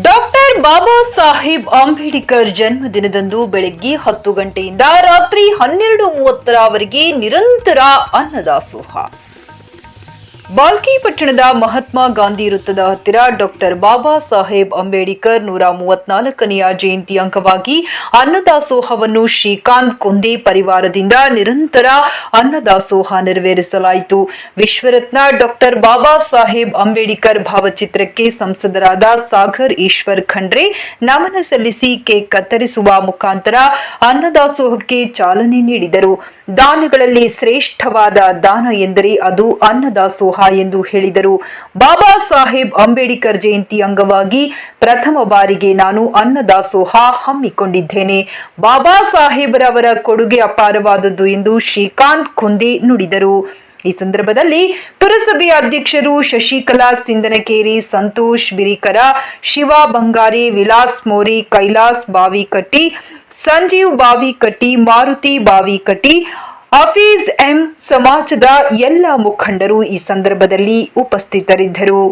Doctor Baba Saheb Ambedkar ಜನ್ಮದಿನದಂದು ಬೆಳಗ್ಗೆ ಹತ್ತು ಗಂಟೆಯಿಂದ ರಾತ್ರಿ ಹನ್ನೆರಡು ಮೂವತ್ತರವರೆಗೆ ನಿರಂತರ ಅನ್ನದಾಸೋಹ. ಬಾಲ್ಕಿ ಪಟ್ಟಣದ ಮಹಾತ್ಮ ಗಾಂಧಿ ವೃತ್ತದ ಹತ್ತಿರ ಡಾಕ್ಟರ್ ಬಾಬಾ ಸಾಹೇಬ್ ಅಂಬೇಡ್ಕರ್ ನೂರ ಮೂವತ್ನಾಲ್ಕನೆಯ ಜಯಂತಿ ಅಂಗವಾಗಿ ಅನ್ನದಾಸೋಹವನ್ನು ಶ್ರೀಕಾಂತ್ ಕುಂದೆ ಪರಿವಾರದಿಂದ ನಿರಂತರ ಅನ್ನದಾಸೋಹ ನೆರವೇರಿಸಲಾಯಿತು. ವಿಶ್ವರತ್ನ ಡಾಕ್ಟರ್ ಬಾಬಾ ಸಾಹೇಬ್ ಅಂಬೇಡ್ಕರ್ ಭಾವಚಿತ್ರಕ್ಕೆ ಸಂಸದರಾದ ಸಾಗರ್ ಈಶ್ವರ್ ಖಂಡ್ರೆ ನಮನ ಸಲ್ಲಿಸಿ ಕೇಕ್ ಕತ್ತರಿಸುವ ಮುಖಾಂತರ ಅನ್ನದಾಸೋಹಕ್ಕೆ ಚಾಲನೆ ನೀಡಿದರು. ದಾನಗಳಲ್ಲಿ ಶ್ರೇಷ್ಠವಾದ ದಾನ ಎಂದರೆ ಅದು ಅನ್ನದಾಸೋಹ. ಎಂದು ಹೇಳಿದರು. ಬಾಬಾ ಸಾಹೇಬ್ ಅಂಬೇಡ್ಕರ್ ಜಯಂತಿ ಅಂಗವಾಗಿ ಪ್ರಥಮ ಬಾರಿಗೆ ನಾನು ಅನ್ನದಾಸೋಹ ಹಮ್ಮಿಕೊಂಡಿದ್ದೇನೆ. ಬಾಬಾ ಸಾಹೇಬರವರ ಕೊಡುಗೆ ಅಪಾರವಾದದ್ದು ಎಂದು ಶ್ರೀಕಾಂತ್ ಕುಂದೆ ನುಡಿದರು. ಈ ಸಂದರ್ಭದಲ್ಲಿ ಪುರಸಭೆ ಅಧ್ಯಕ್ಷರು ಶಶಿಕಲಾ ಸಿಂದನಕೇರಿ ಸಂತೋಷ್ ಬಿರಿಕರ, ಶಿವ ಬಂಗಾರಿ, ವಿಲಾಸ್ ಮೋರಿ, ಕೈಲಾಸ್ ಬಾವಿಕಟ್ಟಿ, ಸಂಜೀವ್ ಬಾವಿಕಟ್ಟಿ, ಮಾರುತಿ ಬಾವಿಕಟ್ಟಿ ಹಫೀಜ್ ಎಂ ಸಮಾಜದ ಎಲ್ಲ ಮುಖಂಡರು ಈ ಸಂದರ್ಭದಲ್ಲಿ ಉಪಸ್ಥಿತರಿದ್ದರು.